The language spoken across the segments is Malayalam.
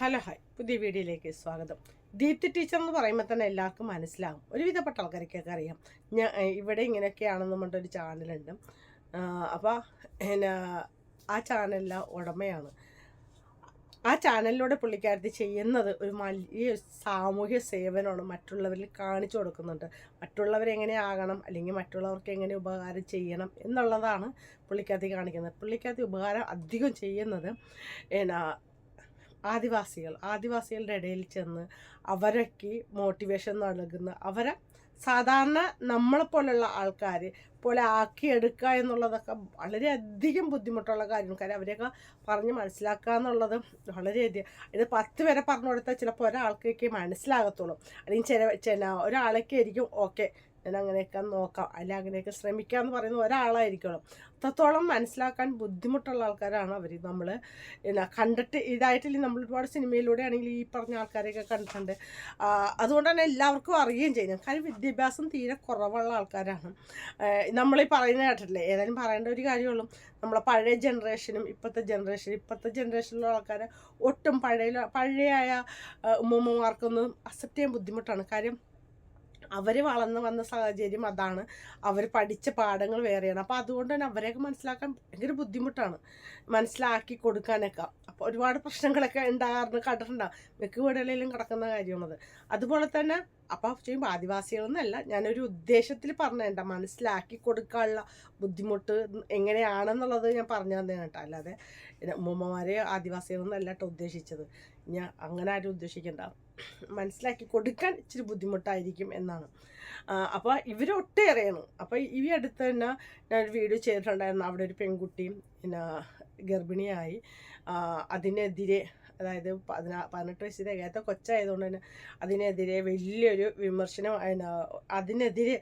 Hello hi. പുതിയ വീഡിയോയിലേക്ക് സ്വാഗതം. ദീപ്തി ടീച്ചർ എന്ന് പറയുമ്പോൾ തന്നെ എല്ലാവർക്കും മനസ്സിലാകും ഒരുവിധപ്പെട്ട ആൾക്കാർക്കൊക്കെ അറിയാം. ഞാൻ ഇവിടെ ഇങ്ങനെയൊക്കെയാണെന്ന് പറഞ്ഞിട്ടൊരു ചാനലുണ്ട്. അപ്പോൾ പിന്നെ ആ ചാനലിലെ ഉടമയാണ്. ആ ചാനലിലൂടെ പുള്ളിക്കാരത്തി ചെയ്യുന്നത് ഒരു വലിയ സാമൂഹ്യ സേവനമാണ് മറ്റുള്ളവരിൽ കാണിച്ചു കൊടുക്കുന്നുണ്ട്. മറ്റുള്ളവരെങ്ങനെ ആകണം അല്ലെങ്കിൽ മറ്റുള്ളവർക്ക് എങ്ങനെ ഉപകാരം ചെയ്യണം എന്നുള്ളതാണ് പുള്ളിക്കാരത്തി കാണിക്കുന്നത്. പുള്ളിക്കാരത്തി ഉപകാരം അധികം ചെയ്യുന്നത് എന്നാ ആദിവാസികൾ ആദിവാസികളുടെ ഇടയിൽ ചെന്ന് അവരൊക്കെ മോട്ടിവേഷൻ നൽകുന്ന അവരെ സാധാരണ നമ്മളെ നമ്മളെപ്പോലുള്ള ആൾക്കാർ പോലെ ആക്കിയെടുക്കുക എന്നുള്ളതൊക്കെ വളരെയധികം ബുദ്ധിമുട്ടുള്ള കാര്യമാണ്. കാര്യം അവരെയൊക്കെ പറഞ്ഞ് മനസ്സിലാക്കുക എന്നുള്ളത് വളരെയധികം ഇത് പത്ത് വരെ പറഞ്ഞു കൊടുത്താൽ ചിലപ്പോൾ ഒരാൾക്കൊക്കെ മനസ്സിലാകത്തുള്ളൂ. അല്ലെങ്കിൽ ചില ചില ഒരാളൊക്കെ ആയിരിക്കും ഓക്കെ ഞാൻ അങ്ങനെയൊക്കെ നോക്കാം. അല്ല അങ്ങനെയൊക്കെ ശ്രമിക്കാം എന്ന് പറയുന്ന ഒരാളായിരിക്കണം. അത്രത്തോളം മനസ്സിലാക്കാൻ ബുദ്ധിമുട്ടുള്ള ആൾക്കാരാണ് അവർ നമ്മൾ എന്നാ കണ്ടിട്ട് ഇതായിട്ടില്ല നമ്മൾ ഒരുപാട് സിനിമയിലൂടെ ആണെങ്കിൽ ഈ പറഞ്ഞ ആൾക്കാരെയൊക്കെ കണ്ടിട്ടുണ്ട്. അതുകൊണ്ട് തന്നെ എല്ലാവർക്കും അറിയുകയും ചെയ്യും. കാര്യം വിദ്യാഭ്യാസം തീരെ കുറവുള്ള ആൾക്കാരാണ്. നമ്മളീ പറയുന്ന കേട്ടിട്ടില്ലേ? ഏതായാലും പറയേണ്ട ഒരു കാര്യമുള്ളൂ. നമ്മളെ പഴയ ജനറേഷനും ഇപ്പോഴത്തെ ജനറേഷനും ഇപ്പോഴത്തെ ജനറേഷനിലുള്ള ആൾക്കാരെ ഒട്ടും പഴയ പഴയ ഉമ്മമ്മമാർക്കൊന്നും അക്സെപ്റ്റ് ചെയ്യാൻ ബുദ്ധിമുട്ടാണ്. കാര്യം അവർ വളർന്നു വന്ന സാഹചര്യം അതാണ്. അവർ പഠിച്ച പാഠങ്ങൾ വേറെയാണ്. അപ്പോൾ അതുകൊണ്ട് തന്നെ അവരെയൊക്കെ മനസ്സിലാക്കാൻ ഭയങ്കര ബുദ്ധിമുട്ടാണ്. മനസ്സിലാക്കി കൊടുക്കാനൊക്കെ. അപ്പോൾ ഒരുപാട് പ്രശ്നങ്ങളൊക്കെ ഉണ്ടാകാറുണ്ട്. കണ്ടിട്ടുണ്ടാകും മിക്ക വീടുകളിലും കിടക്കുന്ന കാര്യമാണത്. അതുപോലെ തന്നെ അപ്പോൾ ചെയ്യുമ്പോൾ ആദിവാസികളെന്നല്ല ഞാനൊരു ഉദ്ദേശത്തിൽ പറഞ്ഞേണ്ട. മനസ്സിലാക്കി കൊടുക്കാനുള്ള ബുദ്ധിമുട്ട് എങ്ങനെയാണെന്നുള്ളത് ഞാൻ പറഞ്ഞു തന്നെ കേട്ടോ. അല്ലാതെ ഉമ്മമാരെ ആദിവാസികളെന്നല്ല കേട്ടോ ഉദ്ദേശിച്ചത്. ഞാൻ അങ്ങനെ ആരും ഉദ്ദേശിക്കണ്ട. മനസ്സിലാക്കി കൊടുക്കാൻ ഇച്ചിരി ബുദ്ധിമുട്ടായിരിക്കും എന്നാണ്. അപ്പോൾ ഇവർ ഒട്ടേറെയാണ്. അപ്പോൾ ഈ അടുത്ത് തന്നെ ഞാനൊരു വീഡിയോ ചെയ്തിട്ടുണ്ടായിരുന്നു. അവിടെ ഒരു പെൺകുട്ടിയും പിന്നെ ഗർഭിണിയായി. അതിനെതിരെ അതായത് പതിനാ പതിനെട്ട് വയസ്സ് തികയാത്ത കൊച്ചായതുകൊണ്ട് തന്നെ അതിനെതിരെ വലിയൊരു വിമർശനം അതിന് അതിനെതിരെ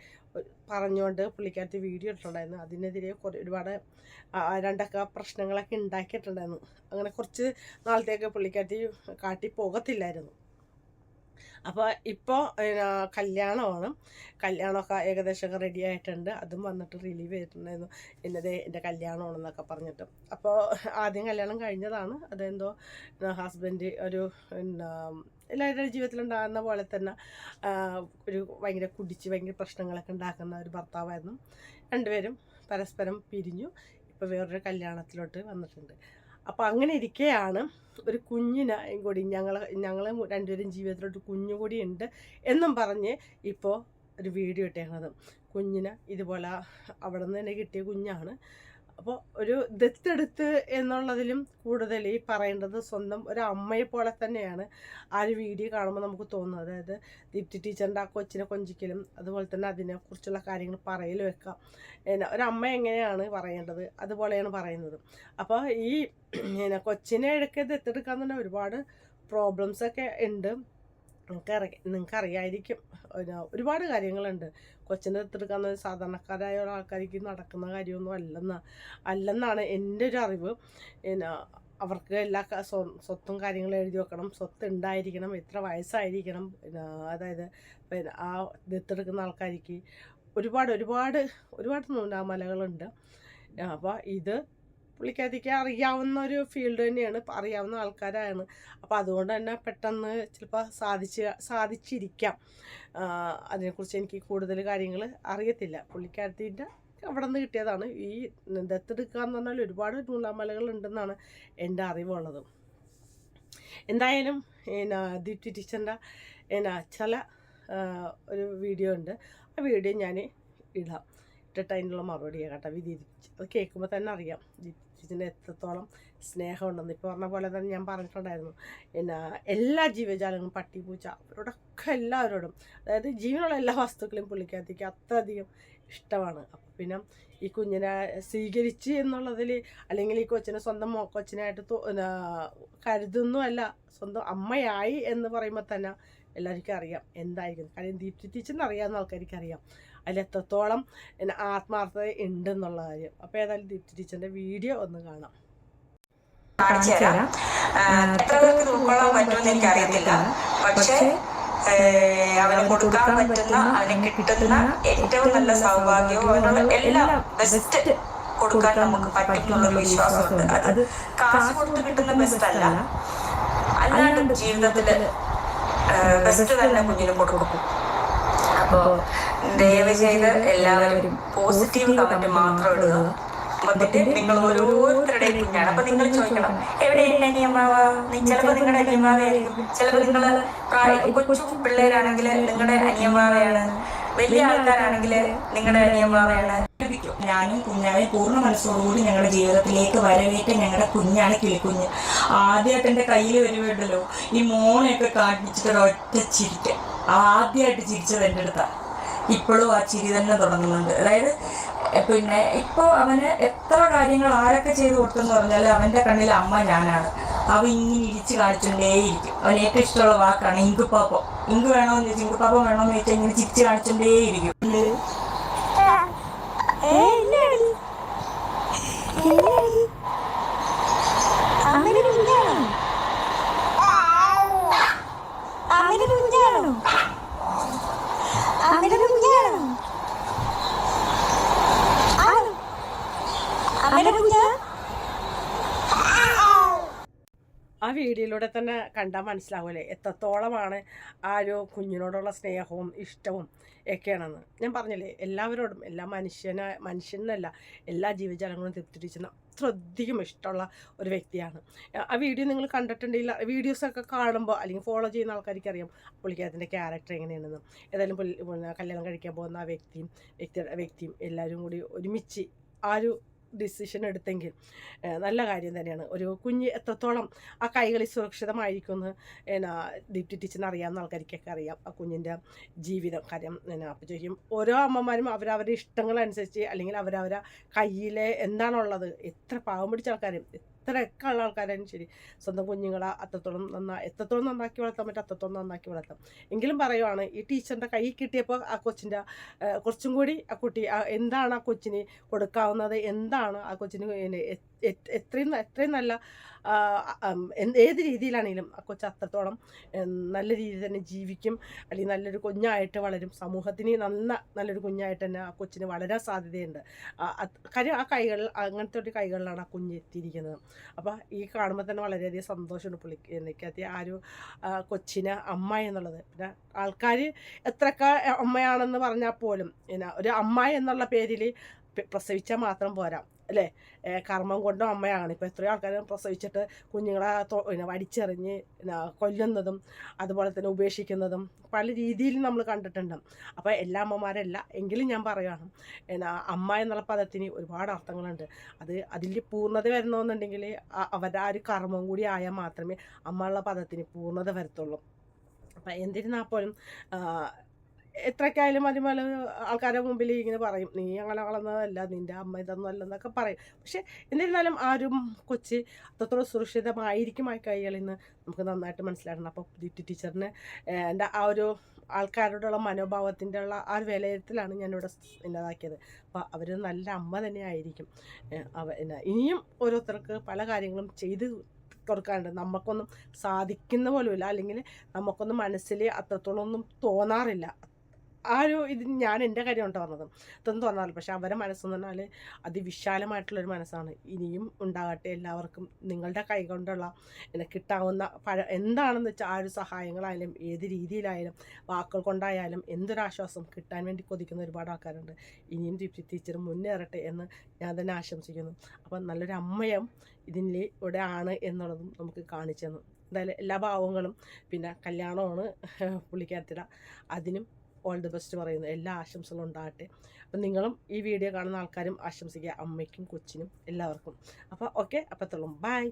പറഞ്ഞുകൊണ്ട് പുള്ളിക്കാരത്തി വീഡിയോ ഇട്ടിട്ടുണ്ടായിരുന്നു. അതിനെതിരെ കുറേ ഒരുപാട് രണ്ടൊക്കെ പ്രശ്നങ്ങളൊക്കെ ഉണ്ടാക്കിയിട്ടുണ്ടായിരുന്നു. അങ്ങനെ കുറച്ച് നാളത്തേക്ക് പുള്ളിക്കാരത്തി കാട്ടി പോകത്തില്ലായിരുന്നു. അപ്പോൾ ഇപ്പോൾ കല്യാണമാണ്. കല്യാണമൊക്കെ ഏകദേശമൊക്കെ റെഡി ആയിട്ടുണ്ട്. അതും വന്നിട്ട് റിലീവ് ചെയ്തിട്ടുണ്ടായിരുന്നു. എന്നത് എന്റെ കല്യാണമാണെന്നൊക്കെ പറഞ്ഞിട്ട്. അപ്പോൾ ആദ്യം കല്യാണം കഴിഞ്ഞതാണ്. അതെന്തോ ഹസ്ബൻഡ് ഒരു എല്ലാവരുടെ ജീവിതത്തിലുണ്ടാകുന്ന പോലെ തന്നെ ഒരു ഭയങ്കര കുടിച്ച് ഭയങ്കര പ്രശ്നങ്ങളൊക്കെ ഉണ്ടാക്കുന്ന ഒരു ഭർത്താവായിരുന്നു. രണ്ടുപേരും പരസ്പരം പിരിഞ്ഞു. ഇപ്പോൾ വേറൊരു കല്യാണത്തിലോട്ട് വന്നിട്ടുണ്ട്. അപ്പോൾ അങ്ങനെ ഇരിക്കെയാണ്. ഒരു കുഞ്ഞിന് കൂടി ഞങ്ങൾ ഞങ്ങൾ രണ്ടുപേരും ജീവിതത്തിലോട്ട് കുഞ്ഞു കൂടി ഉണ്ട് എന്നും പറഞ്ഞ് ഇപ്പോൾ ഒരു വീഡിയോ ഇട്ടേക്കുന്നത് കുഞ്ഞിന് ഇതുപോലെ അവിടെ നിന്ന് തന്നെ കിട്ടിയ കുഞ്ഞാണ്. അപ്പോൾ ഒരു ദത്തെടുത്ത് എന്നുള്ളതിലും കൂടുതൽ ഈ പറയേണ്ടത് സ്വന്തം ഒരു അമ്മയെ പോലെ തന്നെയാണ് ആ ഒരു വീഡിയോ കാണുമ്പോൾ നമുക്ക് തോന്നുന്നത്. അതായത് ദീപ്തി ടീച്ചറിന്റെ ആ കൊച്ചിനെ കൊഞ്ചിക്കലും അതുപോലെ തന്നെ അതിനെക്കുറിച്ചുള്ള കാര്യങ്ങൾ പറയലും വെക്കാം ഒരു അമ്മ എങ്ങനെയാണ് പറയേണ്ടത്? അതുപോലെയാണ് പറയുന്നത്. അപ്പോൾ ഈ കൊച്ചിനെ ഇടയ്ക്ക് ദത്തെടുക്കാൻ തന്നെ ഒരുപാട് പ്രോബ്ലംസ് ഒക്കെ ഉണ്ട്. നിങ്ങൾക്ക് നിങ്ങൾക്കറിയായിരിക്കും ഒരുപാട് കാര്യങ്ങളുണ്ട്. കൊച്ചിനെ അടുത്തെടുക്കാന്ന് സാധാരണക്കാരായ ആൾക്കാർക്ക് നടക്കുന്ന കാര്യമൊന്നും അല്ലെന്ന അല്ലെന്നാണ് എന്റെ ഒരു അറിവ്. പിന്നെ അവർക്ക് എല്ലാ സ്വത്തും കാര്യങ്ങളും എഴുതി വെക്കണം. സ്വത്ത് ഉണ്ടായിരിക്കണം എത്ര വയസ്സായിരിക്കണം അതായത് പിന്നെ ആ ദത്തെടുക്കുന്ന ആൾക്കാർക്ക് ഒരുപാട് ഒരുപാട് ഒരുപാട് നൂലാമലകളുണ്ട്. അപ്പോൾ ഇത് പുള്ളിക്കാരിക്ക് അറിയാവുന്ന ഒരു ഫീൽഡ് തന്നെയാണ് അറിയാവുന്ന ആൾക്കാരാണ്. അപ്പോൾ അതുകൊണ്ട് തന്നെ പെട്ടെന്ന് ചിലപ്പോൾ സാധിച്ച് സാധിച്ചിരിക്കാം. അതിനെക്കുറിച്ച് എനിക്ക് കൂടുതൽ കാര്യങ്ങൾ അറിയത്തില്ല. പുള്ളിക്കാരത്തിന്റെ അവിടെ നിന്ന് കിട്ടിയതാണ്. ഈ ദത്തെടുക്കുക എന്ന് പറഞ്ഞാൽ ഒരുപാട് നൂലാമലകൾ ഉണ്ടെന്നാണ് എന്റെ അറിവുള്ളത്. എന്തായാലും എന്നാ ദീപ്തി ടീച്ചറിന്റെ എന്നാ ചില ഒരു വീഡിയോ ഉണ്ട്. ആ വീഡിയോ ഞാൻ ഇടാം. ഇട്ടിട്ട് അതിനുള്ള മറുപടി കേട്ടോ വിധി അത് കേൾക്കുമ്പോൾ തന്നെ അറിയാം. ദീപ്തിന്റെ എത്രത്തോളം സ്നേഹമുണ്ടെന്ന്. ഇപ്പോൾ പറഞ്ഞ പോലെ തന്നെ ഞാൻ പറഞ്ഞിട്ടുണ്ടായിരുന്നു പിന്നെ എല്ലാ ജീവജാലങ്ങളും പട്ടി പൂച്ച അവരോടൊക്കെ എല്ലാവരോടും അതായത് ജീവനുള്ള എല്ലാ വസ്തുക്കളെയും പുള്ളിക്കകത്തേക്ക് അത്രയധികം ഇഷ്ടമാണ്. അപ്പം പിന്നെ ഈ കുഞ്ഞിനെ സ്വീകരിച്ച് എന്നുള്ളതിൽ അല്ലെങ്കിൽ ഈ കൊച്ചിനെ സ്വന്തം കൊച്ചിനായിട്ട് കരുതുന്നുമല്ല സ്വന്തം അമ്മയായി എന്ന് പറയുമ്പോൾ തന്നെ എല്ലാവർക്കും അറിയാം എന്തായിരിക്കും കാര്യം ദീപ്തി ടീച്ചറിന് അറിയാവുന്ന ആൾക്കാർക്ക് അറിയാം അതിൽ എത്രത്തോളം എന്നെ ആത്മാർത്ഥത ഉണ്ടെന്നുള്ള കാര്യം. അപ്പോൾ ഏതായാലും ദീപ്തി ടീച്ചറിന്റെ വീഡിയോ ഒന്ന് കാണാം. കാണിച്ചു തരാം. ആ, എത്ര പേർക്ക് ഇത് ഉൾക്കൊള്ളാൻ പറ്റുമെന്ന് എനിക്കറിയത്തില്ല. പക്ഷേ ഏ, അവന് കൊടുക്കാൻ പറ്റുന്ന അവന് കിട്ടുന്ന ഏറ്റവും നല്ല സൗഭാഗ്യവും അവനുള്ള എല്ലാം ബെസ്റ്റ് കൊടുക്കാൻ നമുക്ക് പറ്റും എന്നുള്ളൊരു വിശ്വാസമുണ്ട്. അത് കാശ് കൊടുത്ത് കിട്ടുന്ന ബെസ്റ്റ് അല്ല. അല്ലാണ്ട് ജീവിതത്തിൽ ബെസ്റ്റ് തന്നെ കുഞ്ഞിന് കൊടുക്കും അപ്പോ ദയവ് ചെയ്ത് എല്ലാവരും പോസിറ്റീവ് കമന്റ് മാത്രം ഇടുക. വന്നിട്ട് നിങ്ങൾ ഓരോരുത്തരുടെയും കുഞ്ഞാണ്. അപ്പൊ നിങ്ങൾ ചോദിക്കണം എവിടെ അനിയമ്മാവ? ചിലപ്പോ നിങ്ങളുടെ അനിയമ്മാവയായിരിക്കും ചിലപ്പോ നിങ്ങൾ കൊച്ചു പിള്ളേരാണെങ്കിൽ നിങ്ങളുടെ അനിയമ്മാവയാണ് വലിയ ആൾക്കാരാണെങ്കിൽ നിങ്ങളുടെ അനിയമ്മാവയാണ് ഞാനും കുഞ്ഞാവെ പൂർണ മനസ്സോടുകൂടി ഞങ്ങളുടെ ജീവിതത്തിലേക്ക് വരവേറ്റ ഞങ്ങളുടെ കുഞ്ഞാണ് കിളിക്കുഞ്ഞ്. ആദ്യമായിട്ട് എന്റെ കയ്യിൽ വരുവേണ്ടല്ലോ ഈ മോനെയൊക്കെ കാണിച്ചിട്ട് ഒറ്റ ചിരിക്ക. ആദ്യമായിട്ട് ചിരിച്ചത് എന്റെ അടുത്താണ് ഇപ്പോഴും ആ ചിരി തന്നെ തുടങ്ങുന്നുണ്ട്. അതായത് പിന്നെ ഇപ്പോൾ അവന് എത്ര കാര്യങ്ങൾ ആരൊക്കെ ചെയ്തു കൊടുത്തെന്ന് പറഞ്ഞാൽ അവന്റെ കണ്ണിൽ അമ്മ ഞാനാണ്. അവ ഇങ്ങനെ ഇരിച്ച് കാണിച്ചുകൊണ്ടേയിരിക്കും അവന് ഏറ്റവും ഇഷ്ടമുള്ള വാക്കാണ് ഇങ്കുപ്പാപ്പം. ഇങ്ക് വേണമെന്ന് ചോദിച്ചാൽ ഇങ്കുപ്പാപ്പം വേണമെന്ന് ചോദിച്ചാൽ ഇങ്ങനെ ചിരിച്ച് കാണിച്ചുകൊണ്ടേയിരിക്കും ആ. വീഡിയോയിലൂടെ തന്നെ കണ്ടാൽ മനസ്സിലാവുമല്ലേ എത്രത്തോളമാണ് ആ ഒരു കുഞ്ഞിനോടുള്ള സ്നേഹവും ഇഷ്ടവും ഒക്കെയാണെന്ന്. ഞാൻ പറഞ്ഞില്ലേ എല്ലാവരോടും എല്ലാ മനുഷ്യനെ മനുഷ്യനല്ല എല്ലാ ജീവജാലങ്ങളും തൃപ്തിരിച്ചുന്ന അത്രയധികം ഇഷ്ടമുള്ള ഒരു വ്യക്തിയാണ്. ആ വീഡിയോ നിങ്ങൾ കണ്ടിട്ടുണ്ടെങ്കിൽ വീഡിയോസൊക്കെ കാണുമ്പോൾ അല്ലെങ്കിൽ ഫോളോ ചെയ്യുന്ന ആൾക്കാർക്ക് അറിയാം പുള്ളിക്കാരത്തിന്റെ ക്യാരക്ടർ എങ്ങനെയാണെന്ന്. ഏതായാലും കല്യാണം കഴിക്കാൻ പോകുന്ന ആ വ്യക്തിയും വ്യക്തിയുടെ വ്യക്തിയും എല്ലാവരും കൂടി ഒരുമിച്ച് ആ ഒരു ഡിസിഷൻ എടുത്തെങ്കിൽ നല്ല കാര്യം തന്നെയാണ്. ഒരു കുഞ്ഞ് എത്രത്തോളം ആ കൈകളിൽ സുരക്ഷിതമായിരിക്കുമെന്ന് എന്നാ ദീപ്തി ടീച്ചറിന് അറിയാവുന്ന ആൾക്കാർക്കൊക്കെ അറിയാം. ആ കുഞ്ഞിന്റെ ജീവിതം കാര്യം എന്നാ അപ്പോൾ ചോദിക്കും ഓരോ അമ്മമാരും അവരവരുടെ ഇഷ്ടങ്ങളനുസരിച്ച് അല്ലെങ്കിൽ അവരവരുടെ കയ്യിലെ എന്താണുള്ളത് എത്ര പാവം പിടിച്ച ആൾക്കാരും എത്രയൊക്കെ ഉള്ള ശരി. സ്വന്തം കുഞ്ഞുങ്ങളെ അത്രത്തോളം നന്നാ എത്രത്തോളം നന്നാക്കി വളർത്താൻ പറ്റും അത്രത്തോളം നന്നാക്കി വളർത്താം. എങ്കിലും പറയുവാണ് ഈ ടീച്ചറിന്റെ കൈ കിട്ടിയപ്പോൾ ആ കൊച്ചിന്റെ കുറച്ചും കൂടി ആ കുട്ടി എന്താണ് ആ കൊച്ചിന് കൊടുക്കാവുന്നത്? എന്താണ് ആ കൊച്ചിന് എത്രയും എത്രയും നല്ല എന്ത് ഏത് രീതിയിലാണെങ്കിലും ആ കൊച്ച് അത്രത്തോളം നല്ല രീതിയിൽ തന്നെ ജീവിക്കും. അല്ലെങ്കിൽ നല്ലൊരു കുഞ്ഞായിട്ട് വളരും. സമൂഹത്തിന് നന്ന നല്ലൊരു കുഞ്ഞായിട്ട് തന്നെ ആ കൊച്ചിന് വളരാൻ സാധ്യതയുണ്ട്. കാര്യം ആ കൈകൾ അങ്ങനത്തെ ഒരു കൈകളിലാണ് ആ കുഞ്ഞ് എത്തിയിരിക്കുന്നത്. അപ്പോൾ ഈ കാണുമ്പോൾ തന്നെ വളരെയധികം സന്തോഷമുണ്ട് പുള്ളിക്ക് എനിക്കത് ആ ഒരു കൊച്ചിന് അമ്മ എന്നുള്ളത്. പിന്നെ ആൾക്കാർ എത്രക്ക അമ്മയാണെന്ന് പറഞ്ഞാൽ പോലും പിന്നെ ഒരു അമ്മ എന്നുള്ള പേരിൽ പ്രസവിച്ചാൽ മാത്രം പോരാ. അല്ലേ? കർമ്മം കൊണ്ടും അമ്മയാണ്. ഇപ്പോൾ എത്രയോ ആൾക്കാർ പ്രസവിച്ചിട്ട് കുഞ്ഞുങ്ങളെ പിന്നെ വടിച്ചെറിഞ്ഞ് പിന്നെ കൊല്ലുന്നതും അതുപോലെ തന്നെ ഉപേക്ഷിക്കുന്നതും പല രീതിയിൽ നമ്മൾ കണ്ടിട്ടുണ്ട്. അപ്പോൾ എല്ലാ അമ്മമാരല്ല എങ്കിലും ഞാൻ പറയുകയാണ് എന്നാ അമ്മ എന്നുള്ള പദത്തിന് ഒരുപാട് അർത്ഥങ്ങളുണ്ട്. അത് അതിന്റെ പൂർണത വരണമെന്നുണ്ടെങ്കിൽ അവരുടെ ആ ഒരു കർമ്മം കൂടി ആയാൽ മാത്രമേ അമ്മ ഉള്ള പദത്തിന് പൂർണത വരത്തുള്ളൂ. അപ്പം എന്നിരുന്നാൽ പോലും എത്രയ്ക്കായാലും മല ആൾക്കാരുടെ മുമ്പിൽ ഇങ്ങനെ പറയും നീ അങ്ങനെ വളർന്നതല്ല നിന്റെ അമ്മ ഇതൊന്നും അല്ലെന്നൊക്കെ പറയും. പക്ഷെ എന്നിരുന്നാലും ആരും കൊച്ച് അത്രത്തോളം സുരക്ഷിതമായിരിക്കും ആ കൈകളിൽ നമുക്ക് നന്നായിട്ട് മനസ്സിലാക്കണം. അപ്പോൾ ദീപ്തി ടീച്ചറിന് എന്റെ ആ ഒരു ആൾക്കാരോടുള്ള മനോഭാവത്തിന്റെ ഉള്ള ആ ഒരു വിലയിരുത്തലാണ് ഞാനിവിടെ ഇന്നതാക്കിയത് അപ്പോൾ അവർ നല്ല അമ്മ തന്നെ ആയിരിക്കും അവ ഇനിയും ഓരോരുത്തർക്ക് പല കാര്യങ്ങളും ചെയ്ത് കൊടുക്കാറുണ്ട് നമുക്കൊന്നും സാധിക്കുന്ന പോലുമില്ല. അല്ലെങ്കിൽ നമുക്കൊന്നും മനസ്സിൽ അത്രത്തോളം ഒന്നും തോന്നാറില്ല. ആ ഒരു ഇത് ഞാൻ എന്റെ കാര്യം കൊണ്ട് പറഞ്ഞത്. ഇതൊന്നും തോന്നാറില്ല. പക്ഷെ അവരെ മനസ്സെന്ന് പറഞ്ഞാൽ അതിവിശാലമായിട്ടുള്ളൊരു മനസ്സാണ്. ഇനിയും ഉണ്ടാകട്ടെ എല്ലാവർക്കും. നിങ്ങളുടെ കൈ കൊണ്ടുള്ള കിട്ടാവുന്ന പഴ എന്താണെന്ന് വെച്ചാൽ ആ ഒരു സഹായങ്ങളായാലും ഏത് രീതിയിലായാലും വാക്കുകൾ കൊണ്ടായാലും എന്തൊരാശ്വാസം കിട്ടാൻ വേണ്ടി കൊതിക്കുന്ന ഒരുപാട് ആൾക്കാരുണ്ട്. ഇനിയും ദീപ്തി ടീച്ചർ മുന്നേറട്ടെ എന്ന് ഞാൻ തന്നെ ആശംസിക്കുന്നു. അപ്പം നല്ലൊരു അമ്മയും ഇതിന്റെ ഇവിടെ ആണ് എന്നുള്ളതും നമുക്ക് കാണിച്ചു തന്നു. എന്തായാലും എല്ലാ ഭാവങ്ങളും പിന്നെ കല്യാണമാണ് പുള്ളിക്കാരത്തിട അതിനും ഓൾ ദി ബെസ്റ്റ് പറയുന്നു. എല്ലാ ആശംസകളും ഉണ്ടാകട്ടെ. അപ്പം നിങ്ങളും ഈ വീഡിയോ കാണുന്ന ആൾക്കാരും ആശംസിക്കുക. അമ്മയ്ക്കും കൊച്ചിനും എല്ലാവർക്കും. അപ്പോൾ ഓക്കെ അപ്പോഴത്തോളം ബൈ